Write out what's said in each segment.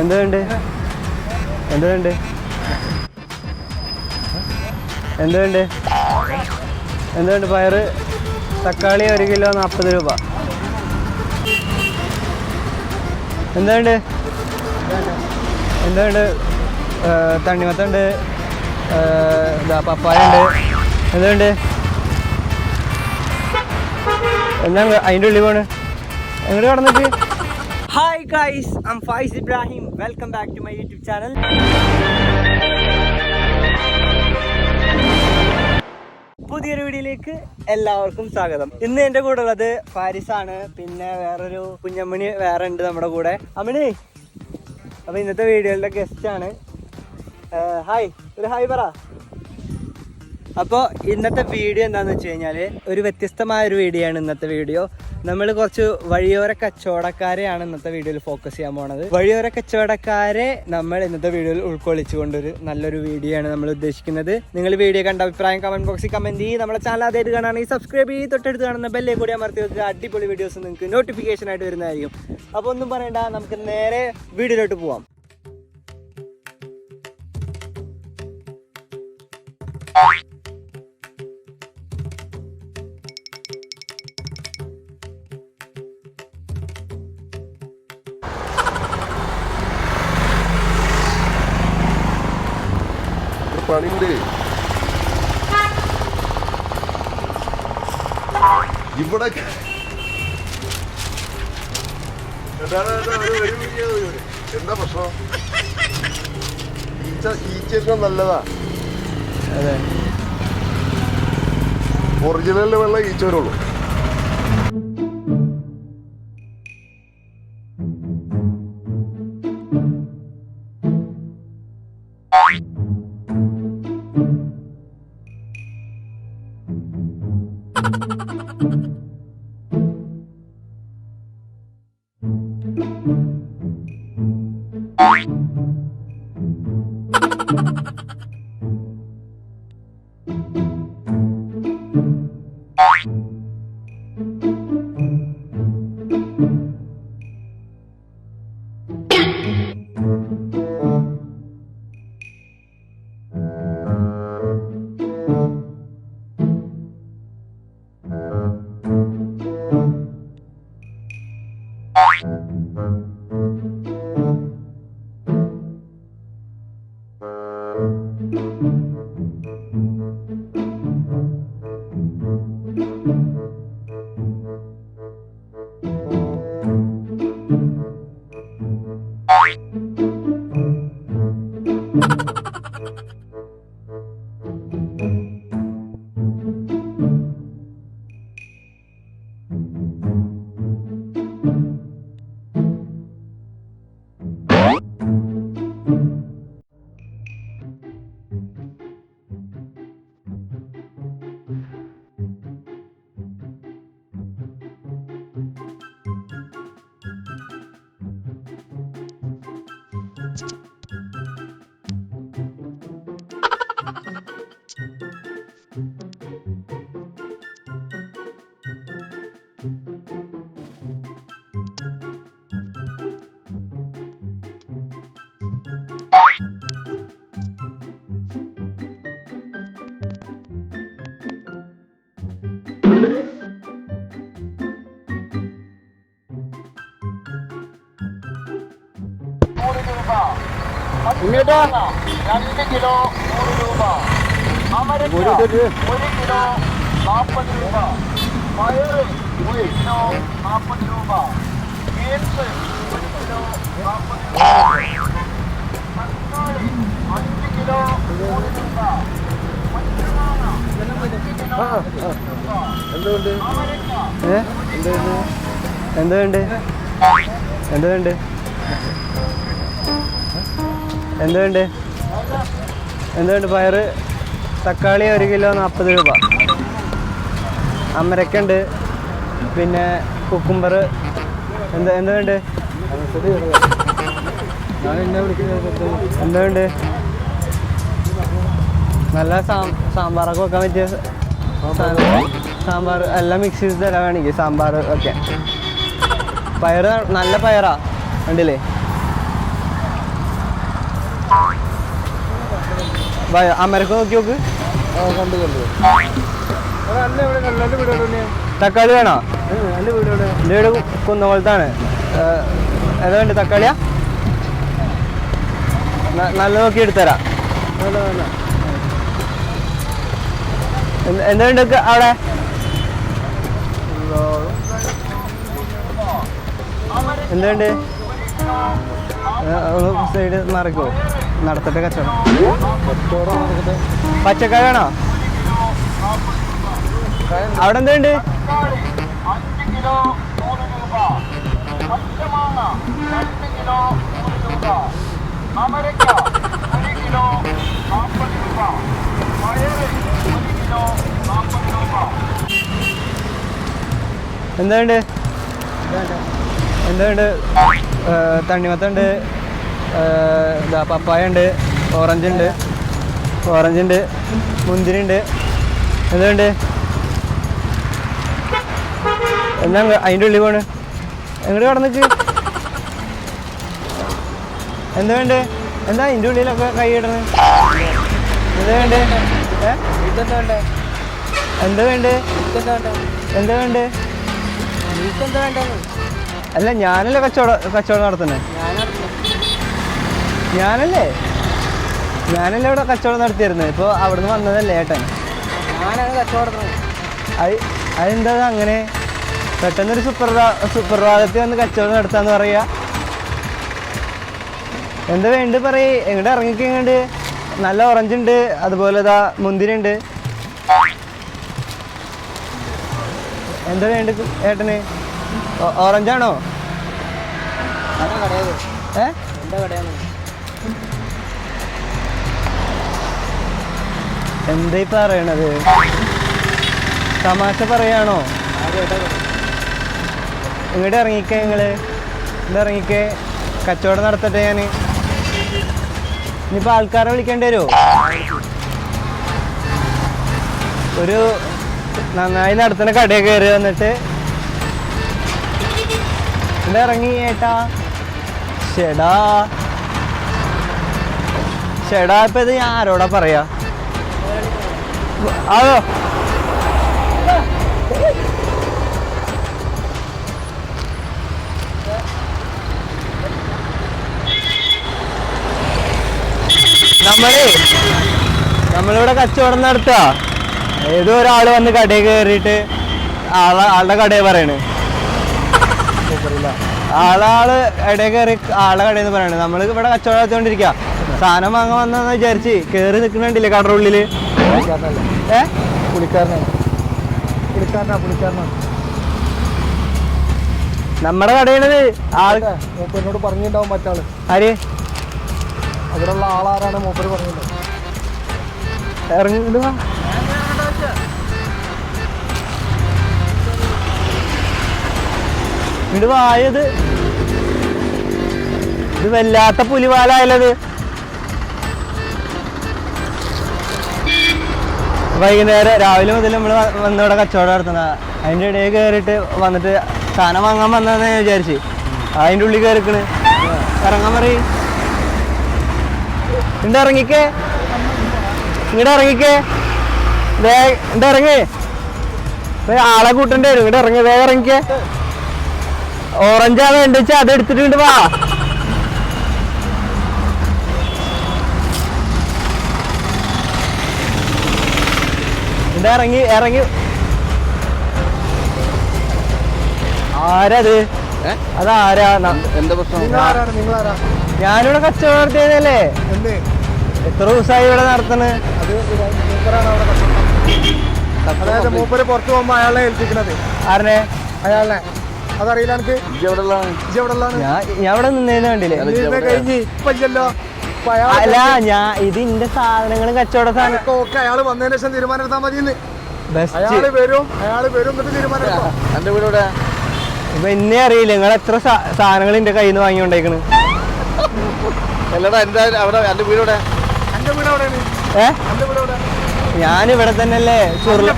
എന്തുണ്ട് എന്തുണ്ട് എന്തുണ്ട് വേണ്ട പയറ്? തക്കാളി ഒരു കിലോ നാൽപ്പത് രൂപ. എന്തുണ്ട്? എന്തുണ്ട്? തണ്ണിമത്തുണ്ട് ഇതാ പപ്പായ ഉണ്ട് എന്തുണ്ട്? എന്നാ അതിന്റെ ഉള്ളിൽ പോണ്. എങ്ങോട്ട് കടന്നിട്ട്? Hi guys I'm Faiz Ibrahim welcome back to my YouTube channel പുതിയൊരു വീഡിയോയിലേക്ക് എല്ലാവർക്കും സ്വാഗതം. ഇന്ന് എന്റെ കൂടെ ഉള്ളത് ഫാരിസ് ആണ് പിന്നെ വേറൊരു കുഞ്ഞമ്മണി വേറെ ഉണ്ട് നമ്മുടെ കൂടെ. അമ്മണി അപ്പൊ ഇന്നത്തെ വീഡിയോയിലെ ഗസ്റ്റ് ആണ്. ഹായ് ഒരു ഹായ് പറ. അപ്പോൾ ഇന്നത്തെ വീഡിയോ എന്താണെന്ന് വെച്ച് കഴിഞ്ഞാൽ ഒരു വ്യത്യസ്തമായ ഒരു വീഡിയോ ആണ് ഇന്നത്തെ വീഡിയോ. നമ്മൾ കുറച്ച് വഴിയോര കച്ചവടക്കാരെയാണ് ഇന്നത്തെ വീഡിയോയിൽ ഫോക്കസ് ചെയ്യാൻ പോണത്. വഴിയോര കച്ചവടക്കാരെ നമ്മൾ ഇന്നത്തെ വീഡിയോയിൽ ഉൾക്കൊള്ളിച്ചുകൊണ്ടൊരു നല്ലൊരു വീഡിയോ ആണ് നമ്മൾ ഉദ്ദേശിക്കുന്നത്. നിങ്ങൾ വീഡിയോ കണ്ട അഭിപ്രായം കമന്റ് ബോക്സിൽ കമന്റ് ചെയ്യും. നമ്മുടെ ചാനൽ ആദ്യമായിട്ട് കാണുകയാണെങ്കിൽ സബ്സ്ക്രൈബ് ചെയ്ത് തൊട്ടടുത്ത് കാണുന്ന ബെല്ലേ കൂടി അമർത്തി വെക്കുക. അടിപൊളി വീഡിയോസ് നിങ്ങൾക്ക് നോട്ടിഫിക്കേഷൻ ആയിട്ട് വരുന്നതായിരിക്കും. അപ്പോൾ ഒന്നും പറയണ്ട നമുക്ക് നേരെ വീഡിയോയിലോട്ട് പോവാം. ഒരു പണിയുണ്ട് ഇവിടെ എന്താ പ്രശ്നം? ഈച്ച ഈച്ചയൊക്കെ നല്ലതാ. അതെ. ഒറിജിനലിൽ വെള്ളം ഈച്ച വരുള്ളൂ ഇങ്ങോട്ടാ രണ്ട് കിലോ നൂറ് രൂപ അമരക്ക ഒരു തെറ്റ്. ഒരു കിലോ നാൽപ്പത് രൂപ പയറ് ഒരു കിലോ നാൽപ്പത് രൂപ ബീൻസ് ഒരു കിലോ നാൽപ്പത് രൂപ തക്കാളി ഏ എന്തുകൊണ്ട് എന്തുണ്ട്? എന്തുണ്ട് എന്തുണ്ട് എന്തുണ്ട് പയറ് തക്കാളി ഒരു കിലോ നാൽപ്പത് രൂപ. അമരക്കുണ്ട് പിന്നെ കുക്കുംബർ എന്താ എന്താ ഉണ്ട് ഞാൻ എന്താ ഉണ്ട്? നല്ല സാമ്പാറൊക്കെ വെക്കാൻ പറ്റിയ സാമ്പാർ എല്ലാം മിക്സ് ചെയ്ത് തരാൻ വേണമെങ്കിൽ സാമ്പാർ ഒക്കെ. പയർ നല്ല പയറാ. കണ്ടില്ലേ? വയ- അമരക്ക നോക്കി നോക്ക്. തക്കാളി വേണോ? എന്റെ വീട് കുന്നകുളത്താണ്. ഏതാ വേണ്ട തക്കാളിയാ? നല്ല നോക്കി എടുത്തരാം. എന്തുണ്ട് അവിടെ? എന്തുണ്ട്? സൈഡ് മാറിക്കോ. നടത്തട്ടെ കച്ചവടം. പച്ചക്കറി പച്ചക്കായ വേണോ അവിടെ എന്തുണ്ട്? കിലോ നൂറ് രൂപ തണ്ണിമത്തുണ്ട് രണ്ട് കിലോ നൂറ് രൂപ അമരക്ക ഒരു കിലോ നാൽപ്പത് രൂപ. പയറ് ഒരു കിലോ നാൽപ്പത് രൂപ. എന്താ ഉണ്ട്? എന്താ ഉണ്ട്? തണ്ണിമത്ത ഉണ്ട്. ഇതാ പപ്പായ ഉണ്ട്. ഓറഞ്ച് ഉണ്ട്. ഓറഞ്ച് ഉണ്ട്. മുന്തിരി ഉണ്ട്. എന്തുണ്ട് എന്നാ അതിന്റെ ഉള്ളിൽ പോണ്. എങ്ങോട്ട് കടന്നിക്ക്? എന്താ വേണ്ടേ? എന്താ അതിന്റെ ഉള്ളിലൊക്കെ കൈ ഇടുന്നത് എന്താ വേണ്ടേ? ഇതെന്താ വേണ്ടേ എന്താ വേണ്ടേ? എന്താ വേണ്ടേ? അല്ല ഞാനല്ലേ കച്ചവടം കച്ചവടം നടത്തുന്നത് ഞാനല്ലേ? ഞാനല്ലേ ഇവിടെ കച്ചവടം നടത്തിയിരുന്നത് ഇപ്പോൾ അവിടുന്ന് വന്നതല്ലേ ഏട്ടൻ? അത് അതെന്താ അങ്ങനെ? പെട്ടെന്നൊരു സുപ്രഭാ സുപ്രഭാതത്തിൽ വന്ന് കച്ചവടം നടത്താന്ന് പറയാ എന്താ വേണ്ട പറയ്? എങ്ങോട്ട് ഇറങ്ങിക്ക് എങ്ങോട്ട് നല്ല ഓറഞ്ച് ഉണ്ട് അതുപോലെ ഇതാ മുന്തിരി ഉണ്ട്. എന്താ വേണ്ട ഏട്ടന്? ഓറഞ്ചാണോ എന്തായി പറയണത്? തമാശ പറയാണോ? ഇങ്ങോട്ട് ഇറങ്ങിക്കേ നിങ്ങൾ ഇത് ഇറങ്ങിക്കേ. കച്ചവടം നടത്തട്ടെ ഞാൻ ഇനിയിപ്പോൾ ആൾക്കാരെ വിളിക്കേണ്ടി വരുമോ ഒരു നന്നായി നടത്തുന്ന കടയിൽ കയറി വന്നിട്ട്. ഇവിടെ ഇറങ്ങി ഏട്ടാ. ചേടാ ഷെടാ ഇപ്പൊ ഇത് ഞാൻ ആരോടാ പറയാ? അതോ നമ്മളേ നമ്മളിവിടെ കച്ചവടം നടത്തുക. ഏതോ ഒരാൾ വന്ന് കടയിൽ കയറിയിട്ട് ആളെ ആളുടെ കടയിൽ പറയണ്. ആളാൾ ഇടയിൽ കയറി ആളെ കടയിൽ നിന്ന് പറയണേ. നമ്മൾ ഇവിടെ കച്ചവടം നടത്തിക്കൊണ്ടിരിക്കുക സാധനം വാങ്ങാൻ വന്നെന്ന് വിചാരിച്ച് കയറി നിൽക്കുന്നുണ്ടല്ലേ കടയുടെ ഉള്ളിൽ? ഏ? പുള്ളിക്കാരനാണ് പുള്ളിക്കാരനാ പുള്ളിക്കാരനാ? നമ്മുടെ കടയാണത്. ആൾ എന്നോട് പറഞ്ഞിട്ടുണ്ടാവും മറ്റാൾ. ആര്? അവിടെയുള്ള ആളാരാണ് മൂപ്പര് പറഞ്ഞത്? ഇറങ്ങി ഇങ്ങോട്ട് ഇത്. വല്ലാത്ത പുലിവാലായാലത് വൈകുന്നേരം രാവിലെ മുതൽ നമ്മൾ വന്നിവിടെ കച്ചവടം നടത്തുന്ന അതിന്റെ ഇടയിൽ കയറിയിട്ട് വന്നിട്ട് സാധനം വാങ്ങാൻ വന്നതെന്ന് വിചാരിച്ച്. അതിന്റെ ഉള്ളിൽ കയറിക്കണ് ഇറങ്ങാൻ പറയും. ഇണ്ട് ഇറങ്ങിക്കേ? ഇങ്ങോട്ട് ഇറങ്ങിക്കേ. വേ ഇങ്ങോട്ട് ഇറങ്ങി? ദേ ആളെ കൂട്ടണ്ടേ വരും. ഇങ്ങോട്ട് ഇറങ്ങി വേഗം ഇറങ്ങിക്കേ. ഓറഞ്ചാണ് വേണ്ട വെച്ചാൽ അത് എടുത്തിട്ടുണ്ട് ഇങ്ങോട്ട് വാ. ഇറങ്ങി ഇറങ്ങി. ആരത്? അതാരാ? എന്താ പ്രശ്നം? ഞാനിവിടെ കച്ചവടം നടത്തിയതല്ലേ? എന്ത്? എത്ര ദിവസമായി ഇവിടെ നടത്തുന്നത് അത് അവിടെ കച്ചവടം അതായത് മൂപ്പര് പുറത്ത് പോകുമ്പോ അയാളെ ഏൽപ്പിക്കണത്. ആരനെ? അയാളെ. അതറിയില്ല എനിക്ക്? ഇജ്ജ് എവിടെ ഉള്ളതാണ് ഞാൻ ഞാൻ ഇവിടെ നിന്നേന്ന് കണ്ടില്ലേ? കഴിഞ്ഞ് ഇപ്പൊ ഇല്ലല്ലോ. ഇപ്പൊ അയാളെ അല്ല ഞാൻ ഇത് ഇന്റെ സാധനങ്ങളും കച്ചവട സാധനം ഓക്കെ അയാൾ വന്നതിന് ശേഷം തീരുമാനം എടുത്താൽ മതി ബെസ്റ്റ് അയാൾ വരും അയാൾ വരും എന്നിട്ട് തീരുമാനം എടുക്കാം. എന്റെ വീട് ഇവിടെ ഇപ്പൊ എന്നെ അറിയില്ല. നിങ്ങൾ എത്ര സാ- സാധനങ്ങൾ എന്റെ കയ്യിൽ നിന്ന് വാങ്ങിക്കൊണ്ടേക്കണ്? അല്ലടാ എന്റെ അവിടെ എന്റെ വീട് ഇവിടെ ഏ? ഞാൻ ഇവിടെ തന്നെ അല്ലേ ചുരുള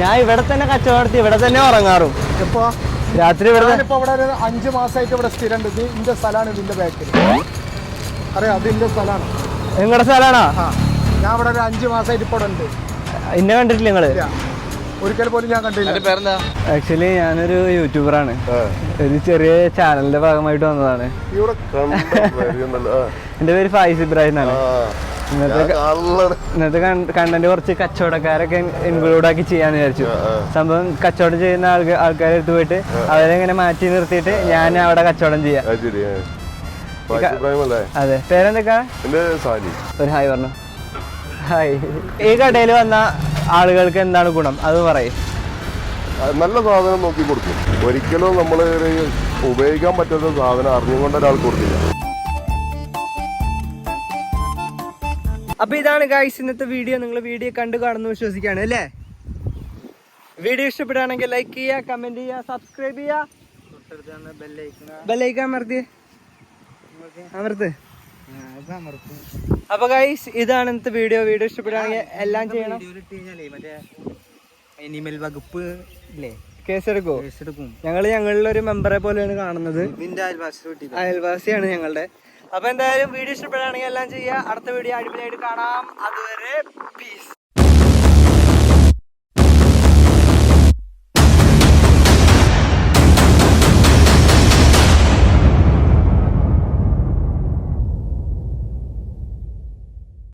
ഞാൻ ഇവിടെ തന്നെ കച്ചവടത്തി ഇവിടെ തന്നെ ഉറങ്ങാറും. ഇപ്പൊ രാത്രി ഇവിടെ ഒരു മാസമായിട്ട് ഇവിടെ സ്ഥിരം ഇതിന്റെ ഇത് ഇന്റെ സ്ഥലമാണ് ഇതിന്റെ ബാക്കിൽ അറിയാം? അത് ഇന്റെ സ്ഥലമാണ്. നിങ്ങളുടെ സ്ഥലമാണോ ഞാൻ ഇവിടെ ഒരു അഞ്ചു മാസമായിട്ട് ഇപ്പോൾ ഉണ്ട്. എന്നെ കണ്ടിട്ടില്ല നിങ്ങൾ. ഒരിക്കൽ പോലും ഞാൻ കണ്ടില്ല. ആക്ച്വലി ഞാനൊരു യൂട്യൂബറാണ് ഒരു ചെറിയ ചാനലിന്റെ ഭാഗമായിട്ട് വന്നതാണ്. എന്റെ പേര് ഫായിസ് ഇബ്രാഹിം എന്നാണ്. ഇന്നത്തെ കണ്ടന്റ് കുറച്ച് കച്ചവടക്കാരൊക്കെ ഇൻക്ലൂഡ് ആക്കി ചെയ്യാന്ന് വിചാരിച്ചു. സംഭവം കച്ചവടം ചെയ്യുന്ന ആൾക്കാർ ആൾക്കാരെ അടുത്ത് പോയിട്ട് അവരെ ഇങ്ങനെ മാറ്റി നിർത്തിയിട്ട് ഞാൻ അവിടെ കച്ചവടം ചെയ്യാം. അതെ പേരെന്തൊക്കെ? എന്റെ സാലി ഒരു ഹായ് പറഞ്ഞു. ഹായ്. ഈ കടയിൽ വന്ന ആളുകൾക്ക് എന്താണ് ഗുണം? അത് പറയും. നല്ല സാധനം നോക്കി കൊടുക്കും. ഒരിക്കലും നമ്മൾ ഉപയോഗിക്കാൻ പറ്റാത്ത സാധനം അറിഞ്ഞുകൊണ്ട് ഒരാൾ കൊടുക്കില്ല. അപ്പൊ ഇതാണ് ഗായ്സ് ഇന്നത്തെ വീഡിയോ നിങ്ങൾ വീഡിയോ കണ്ടു കാണുന്നു വിശ്വസിക്കാണ് അല്ലേ? വീഡിയോ ഇഷ്ടപ്പെടുകയാണെങ്കിൽ ലൈക്ക് ചെയ്യുക കമന്റ് ചെയ്യുക സബ്സ്ക്രൈബ് ചെയ്യുക. ബെല്ലൈക്കാൻ അമർത്തി അമർത്ത്. അപ്പൊ ഗൈസ് ഇതാണ് ഇന്നത്തെ വീഡിയോ വീഡിയോ ഇഷ്ടപ്പെടുകയാണെങ്കിൽ എല്ലാം ചെയ്യണം. എനിമൽ വകുപ്പ് ഇല്ലേ? കേസെടുക്കോ? എടുക്കും ഞങ്ങൾ ഞങ്ങളിലൊരു മെമ്പറെ പോലെയാണ് കാണുന്നത്. അയൽവാസിയാണ് ഞങ്ങളുടെ. അപ്പൊ എന്തായാലും വീഡിയോ ഇഷ്ടപ്പെടുകയാണെങ്കിൽ എല്ലാം ചെയ്യുക. അടുത്ത വീഡിയോ അടിപൊളിയായിട്ട് കാണാം. അതുവരെ പീസ്